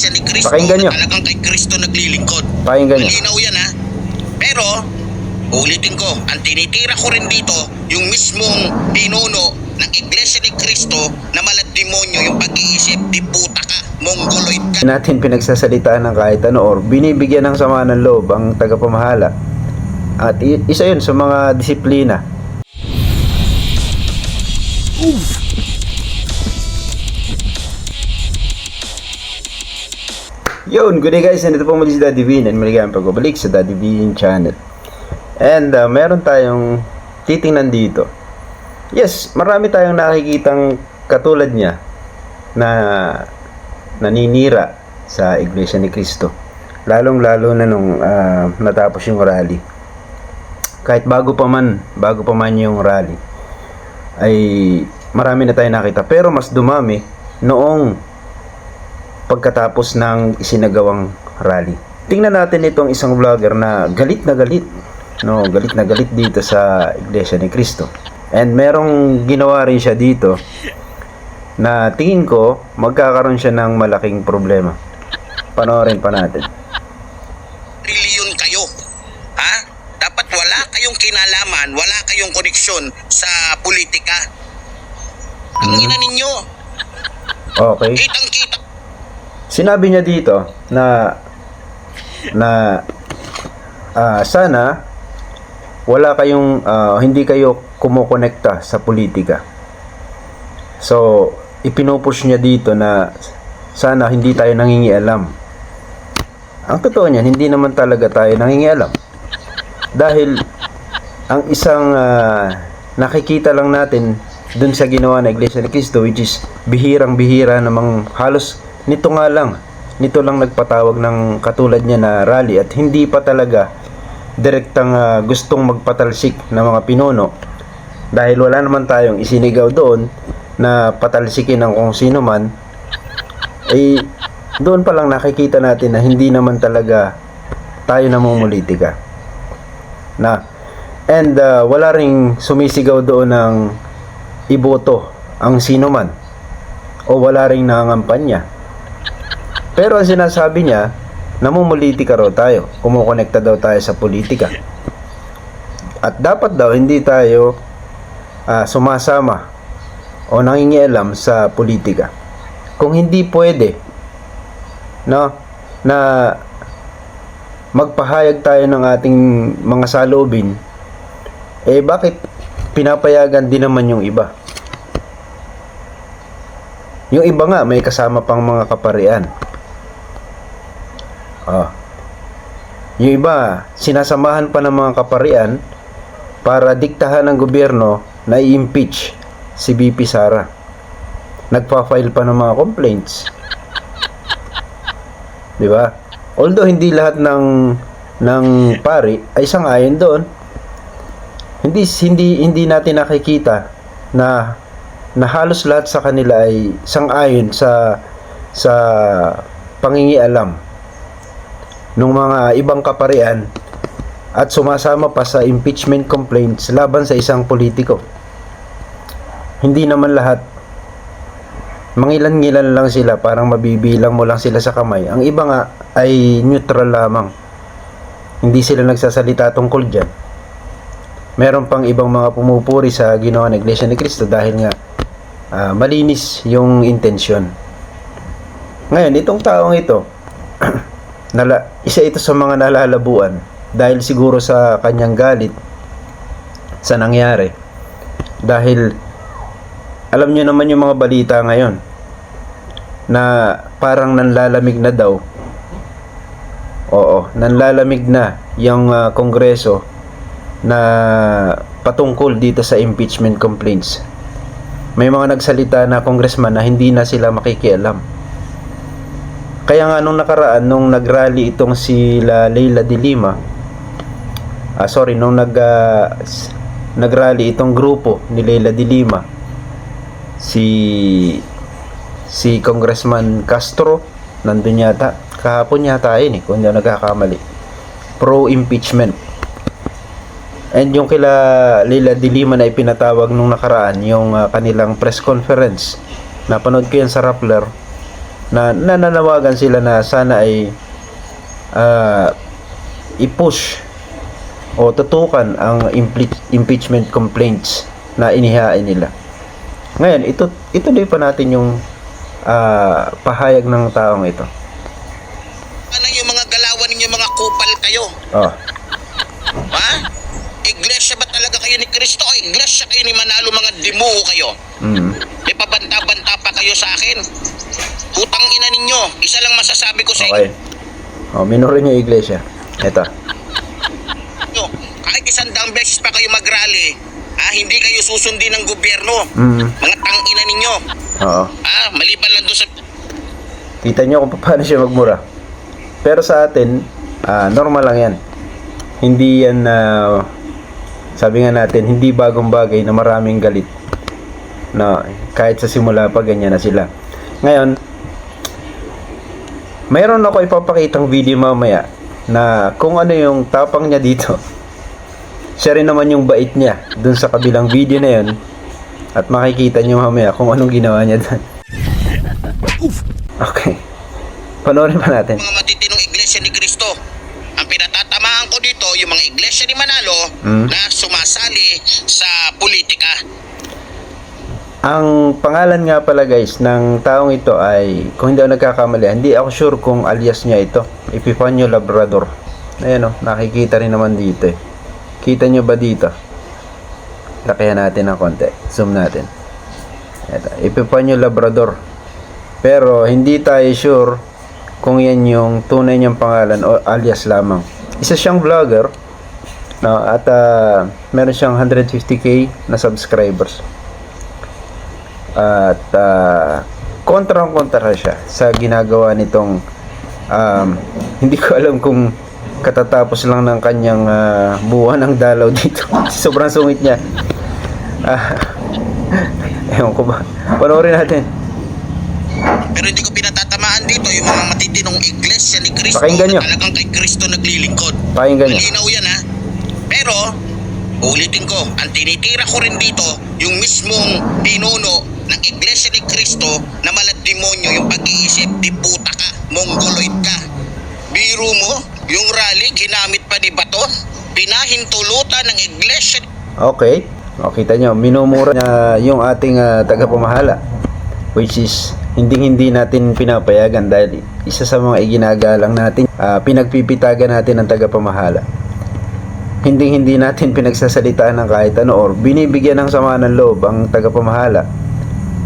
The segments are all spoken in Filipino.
iglesia ni Kristo Pakinggan nyo. na talagang kay Kristo naglilingkod. Pakinggan nyo. Malinaw yan ha. Pero, ulitin ko, ang tinitira ko rin dito, yung mismong pinuno ng iglesia ni Kristo na maladdemonyo yung pag-iisip, di puta ka, mongoloid ka. natin pinagsasalitaan ng kahit ano or binibigyan ng sama ng loob ang tagapamahala. At i- isa yun sa mga disiplina. Yun, good day guys, nandito po muli si Daddy Bean and maligayang pagbabalik sa Daddy Bean channel. And uh, meron tayong titingnan dito. Yes, marami tayong nakikitang katulad niya na naninira sa Iglesia ni Cristo. Lalong-lalo na nung ah, natapos yung rally. Kahit bago pa man, bago pa man yung rally, ay marami na tayong nakita. Pero mas dumami noong pagkatapos ng isinagawang rally. Tingnan natin itong isang vlogger na galit na galit. No, galit na galit dito sa Iglesia ni Cristo. And merong ginawa rin siya dito na tingin ko magkakaroon siya ng malaking problema. Panoorin pa natin. Trilyon kayo. Ha? Dapat wala kayong kinalaman, wala kayong koneksyon sa politika. Ang ina ninyo, Okay. kitang-kita Sinabi niya dito na na ah, sana wala kayong ah, hindi kayo kumukonekta sa politika. So, ipinupush niya dito na sana hindi tayo nangingialam. Ang totoo niyan, hindi naman talaga tayo nangingialam. Dahil ang isang ah, nakikita lang natin dun sa ginawa ng Iglesia ni Cristo which is bihirang-bihira namang halos nito nga lang nito lang nagpatawag ng katulad niya na rally at hindi pa talaga direktang ah, gustong magpatalsik ng mga pinuno dahil wala naman tayong isinigaw doon na patalsikin ng kung sino man eh doon pa lang nakikita natin na hindi naman talaga tayo namumulitika. Na and uh, wala ring sumisigaw doon ng iboto ang sino man o wala ring nangangampanya pero ang sinasabi niya namumulitika raw tayo. Kumukonekta daw tayo sa politika. At dapat daw hindi tayo ah, sumasama o nangingialam sa politika. Kung hindi pwede no na magpahayag tayo ng ating mga saloobin eh bakit pinapayagan din naman yung iba? Yung iba nga may kasama pang mga kaparian oh. yung iba sinasamahan pa ng mga kaparian para diktahan ng gobyerno na i-impeach si BP Sara nagpa-file pa ng mga complaints Di ba? Although hindi lahat ng ng pari ay sang-ayon doon. Hindi hindi hindi natin nakikita na na halos lahat sa kanila ay sang-ayon sa sa pangingialam ng mga ibang kaparian at sumasama pa sa impeachment complaints laban sa isang politiko. Hindi naman lahat mangilan-ngilan lang sila, parang mabibilang mo lang sila sa kamay. Ang iba nga ay neutral lamang. Hindi sila nagsasalita tungkol dyan. Meron pang ibang mga pumupuri sa ginawa ng Iglesia ni Cristo dahil nga ah, malinis yung intensyon. Ngayon, itong taong ito, nala, isa ito sa mga nalalabuan dahil siguro sa kanyang galit sa nangyari. Dahil alam niyo naman yung mga balita ngayon na parang nanlalamig na daw. Oo, nanlalamig na yung ah, kongreso na patungkol dito sa impeachment complaints. May mga nagsalita na congressman na hindi na sila makikialam. Kaya nga nung nakaraan, nung nagrally itong si La Leila de Lima, ah, sorry, nung nag, s- nagrally itong grupo ni Leila de Lima, si si Congressman Castro nandun yata kahapon yata yun eh kung hindi nagkakamali pro impeachment and yung kila Lila de Lima na ipinatawag nung nakaraan yung ah, kanilang press conference napanood ko yan sa Rappler na nananawagan sila na sana ay ah, i-push o tutukan ang impeachment complaints na inihain nila. Ngayon, ito ituloy pa natin yung ah, pahayag ng taong ito. Ano yung mga galawan ninyo, mga kupal kayo? Oh, Ha? Iglesia ba talaga kayo ni Kristo iglesia kayo ni Manalo mga dimuho kayo? mm, kayo sa akin. Putang ina ninyo. Isa lang masasabi ko sa okay. Oh, minorin yung iglesia. Ito. inyo. Kahit isang daang beses pa kayo mag-rally, ah, hindi kayo susundin ng gobyerno. Mm, Mga tangina ninyo. oo. Ah, maliban lang doon sa Kita nyo kung paano siya magmura. Pero sa atin, ah, normal lang yan. Hindi yan, ah, sabi nga natin, hindi bagong bagay na maraming galit. Na kahit sa simula pa, ganyan na sila. Ngayon, mayroon ako ipapakitang video mamaya na kung ano yung tapang niya dito. Siya rin naman yung bait niya dun sa kabilang video na yun. At makikita niyo mamaya kung anong ginawa niya dun. Okay. Panoorin pa natin. mga matitinong iglesia ni Kristo. Ang pinatatamaan ko dito, yung mga iglesia ni Manalo Mm. na sumasali sa politika. Ang pangalan nga pala guys ng taong ito ay, kung hindi ako nagkakamali, hindi ako sure kung alias niya ito. Epifanio Labrador. Ayan o, nakikita rin naman dito eh. Kita nyo ba dito? Lakihan natin ng konti. Zoom natin. Ito, Epifanio Labrador. Pero hindi tayo sure kung yan yung tunay niyang pangalan o alias lamang. Isa siyang vlogger no, at ah, meron siyang 150k na subscribers. At ah, kontrang-kontra siya sa ginagawa nitong um, hindi ko alam kung katatapos lang ng kanyang ah, buwan ng dalaw dito. Sobrang sungit niya. Ah, ewan ko ba. Panoorin natin. Pero hindi ko pinatatamaan dito yung mga matitinong iglesia ni Kristo Pakinggan nyo. talagang kay Kristo naglilingkod. Pakinggan niyo. Malinaw yan ha. Pero, ulitin ko, ang tinitira ko rin dito, yung mismong pinuno ng Iglesia ni Kristo na maladdemonyo yung pag-iisip, di puta ka, mongoloid ka. Biro mo, yung rally, ginamit pa ni Bato, pinahintulutan ng Iglesia Okay. O, kita nyo, minumura niya yung ating ah, tagapamahala. Which is, hindi-hindi natin pinapayagan dahil isa sa mga iginagalang natin, ah, pinagpipitagan natin ng tagapamahala. Hindi-hindi natin pinagsasalitaan ng kahit ano or binibigyan ng sama ng loob ang tagapamahala.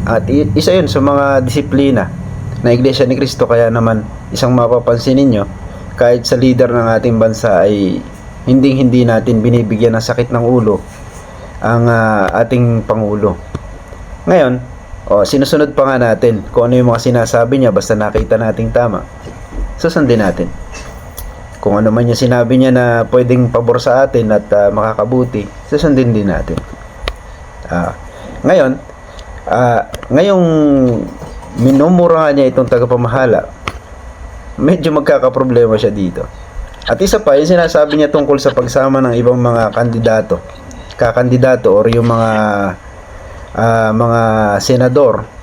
At isa yun sa mga disiplina na Iglesia ni Cristo kaya naman isang mapapansin ninyo kahit sa leader ng ating bansa ay hindi-hindi natin binibigyan ng sakit ng ulo ang ah, ating Pangulo. Ngayon, o, sinusunod pa nga natin kung ano yung mga sinasabi niya basta nakita nating tama. Susundin natin. Kung ano man yung sinabi niya na pwedeng pabor sa atin at ah, makakabuti, susundin din natin. Ah, ngayon, ah, ngayong minumura niya itong tagapamahala, medyo magkakaproblema siya dito. At isa pa, yung sinasabi niya tungkol sa pagsama ng ibang mga kandidato, kakandidato or yung mga ah, mga senador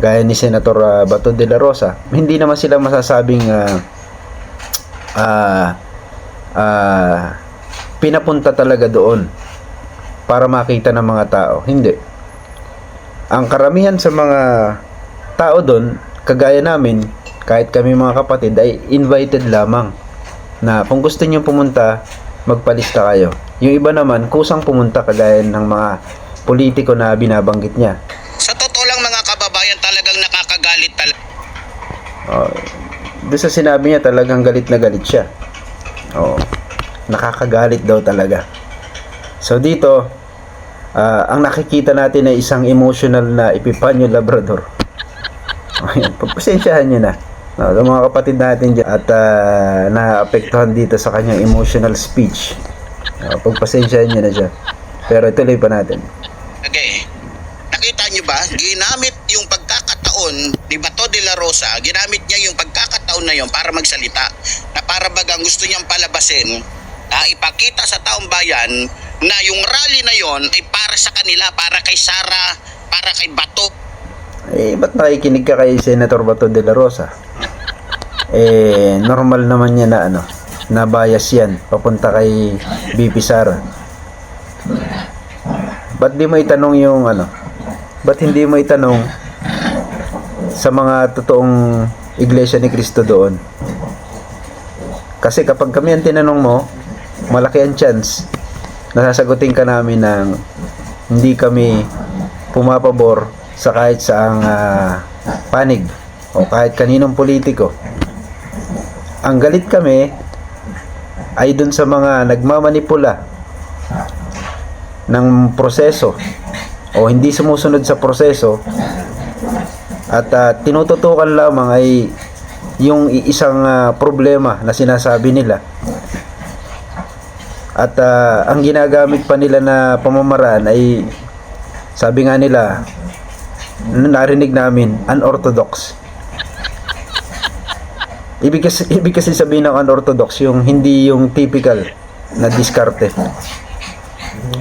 gaya ni Senator ah, Bato de la Rosa, hindi naman sila masasabing ah, ah, ah, pinapunta talaga doon para makita ng mga tao. Hindi. Ang karamihan sa mga tao doon, kagaya namin, kahit kami mga kapatid, ay invited lamang na kung gusto niyo pumunta, magpalista kayo. Yung iba naman, kusang pumunta kagaya ng mga politiko na binabanggit niya. Sa totoo lang mga kababayan talagang nakakagalit talaga. Oh, doon sa sinabi niya talagang galit na galit siya. Oh, nakakagalit daw talaga. So dito, ah, ang nakikita natin ay isang emotional na Epifanio Labrador. Ayan, pagpasensyahan niyo na. No, yung mga kapatid natin dyan at ah, naapektuhan dito sa kanyang emotional speech. Uh, pagpasensyahan niyo na siya. Pero ituloy pa natin. Okay. Nakita niyo ba? Ginamit yung pagkakataon ni Bato de la Rosa, ginamit niya yung pagkakataon na yon para magsalita. Na para bagang gusto niyang palabasin, ah, ipakita sa taong bayan na yung rally na yon ay para sa kanila, para kay Sara, para kay Bato. Eh, ba't nakikinig ka kay Senator Bato de la Rosa? Eh, normal naman yan na ano, na bias yan, papunta kay BP Sara. Ba't di mo itanong yung ano, ba't hindi mo itanong sa mga totoong iglesia ni Cristo doon? Kasi kapag kami ang tinanong mo, malaki ang chance na sasagutin ka namin ng hindi kami pumapabor sa kahit saang ah, panig o kahit kaninong politiko. Ang galit kami ay dun sa mga nagmamanipula ng proseso o hindi sumusunod sa proseso at ah, tinututukan lamang ay yung isang ah, problema na sinasabi nila at ah, ang ginagamit pa nila na pamamaraan ay sabi nga nila narinig namin unorthodox. Ibig kasi, ibig kasi sabihin ng unorthodox yung hindi yung typical na diskarte.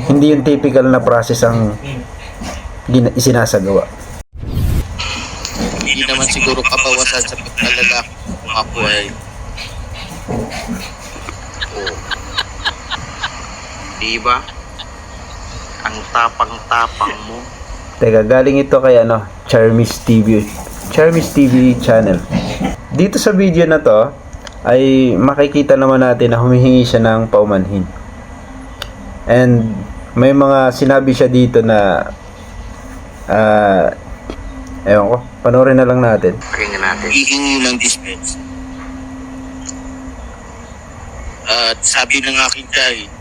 Hindi yung typical na process ang isinasagawa. Hindi naman siguro kabawasan sa pagkalalaki mga buhay. Di ba? Ang tapang-tapang mo. Teka, galing ito kay ano, Charmis TV. Charmis TV channel. Dito sa video na to, ay makikita naman natin na humihingi siya ng paumanhin. And may mga sinabi siya dito na ah ewan ko, panoorin na lang natin. Pakinggan natin. Hihingi ng dispense. At sabi ng aking kahit,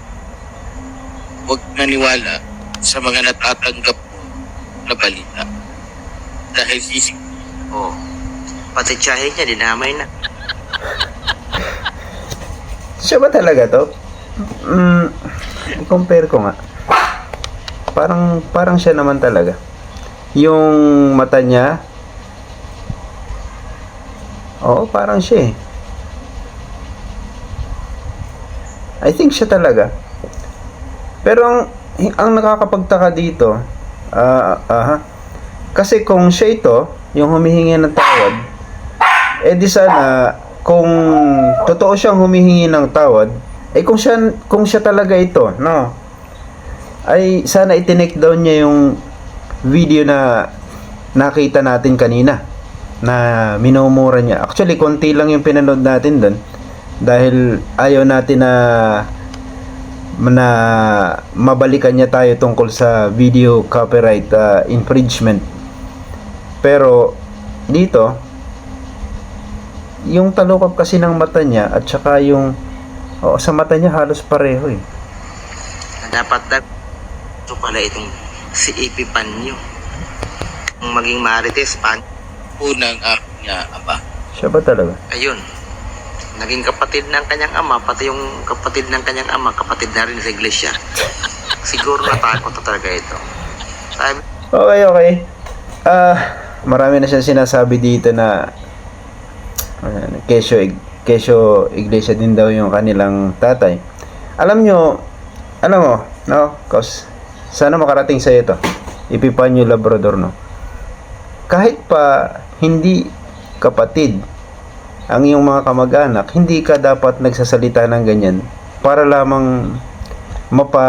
huwag maniwala sa mga natatanggap mo na balita. Dahil sisig Oh. Pati tsahe niya, dinamay na. Siya ba talaga to? Mm, compare ko nga. Parang parang siya naman talaga. Yung mata niya Oo, parang siya eh. I think siya talaga. Pero ang ang nakakapagtaka dito, ah aha. Kasi kung siya ito, yung humihingi ng tawad, eh di sana kung totoo siyang humihingi ng tawad, eh kung siya kung siya talaga ito, no. Ay sana itinake down niya yung video na nakita natin kanina na minumura niya. Actually, konti lang yung pinanood natin doon dahil ayaw natin na na mabalikan niya tayo tungkol sa video copyright uh, infringement. Pero dito yung talukap kasi ng mata niya at saka yung oh, sa mata niya halos pareho eh. Dapat na ito pala itong si Ipi Panyo. Maging marites, pan, unang aking uh, ama. Siya ba talaga? ayun. Naging kapatid ng kanyang ama, pati yung kapatid ng kanyang ama, kapatid na rin sa iglesia. Siguro natakot na talaga ito. Sabi, Okay, okay. Ah, marami na siyang sinasabi dito na uh, kesyo, ig- kesyo iglesia din daw yung kanilang tatay. Alam nyo, alam mo, no, cause sana makarating sa ito. Ipipanyo Labrador, no. Kahit pa hindi kapatid ang iyong mga kamag-anak, hindi ka dapat nagsasalita ng ganyan para lamang mapa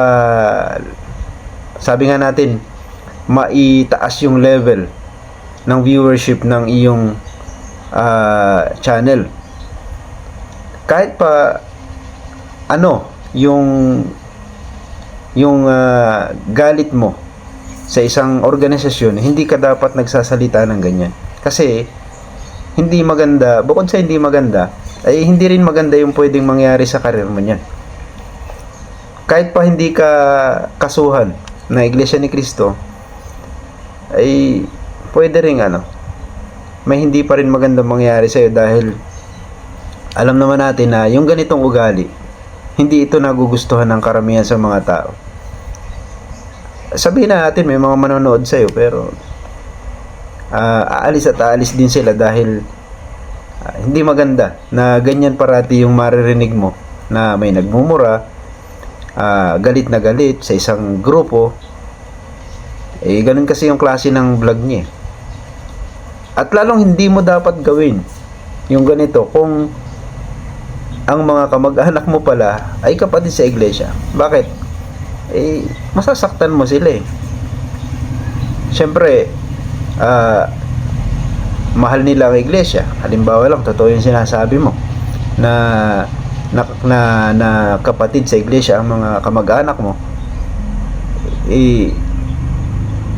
sabi nga natin maitaas yung level ng viewership ng iyong ah, channel. Kahit pa ano yung yung ah, galit mo sa isang organisasyon, hindi ka dapat nagsasalita ng ganyan. Kasi hindi maganda, bukod sa hindi maganda, ay hindi rin maganda yung pwedeng mangyari sa karir mo niyan. Kahit pa hindi ka kasuhan na Iglesia ni Cristo, ay pwede rin ano, may hindi pa rin magandang mangyari sa'yo dahil alam naman natin na yung ganitong ugali, hindi ito nagugustuhan ng karamihan sa mga tao. Sabihin na natin may mga manonood sa'yo pero ah, aalis at aalis din sila dahil ah, hindi maganda na ganyan parati yung maririnig mo na may nagmumura, ah, galit na galit sa isang grupo. Eh, ganun kasi yung klase ng vlog niya. eh. At lalong hindi mo dapat gawin yung ganito kung ang mga kamag-anak mo pala ay kapatid sa iglesia. Bakit? Eh, masasaktan mo sila eh. Siyempre, ah, mahal nila ang iglesia. Halimbawa lang, totoo yung sinasabi mo na na, na, na kapatid sa iglesia ang mga kamag-anak mo. Eh,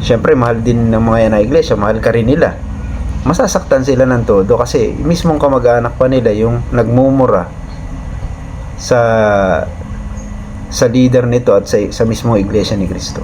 siyempre, mahal din ng mga yan na iglesia. Mahal ka rin nila. Masasaktan sila ng todo kasi mismong kamag-anak pa nila yung nagmumura sa sa leader nito at sa, sa mismong iglesia ni Kristo.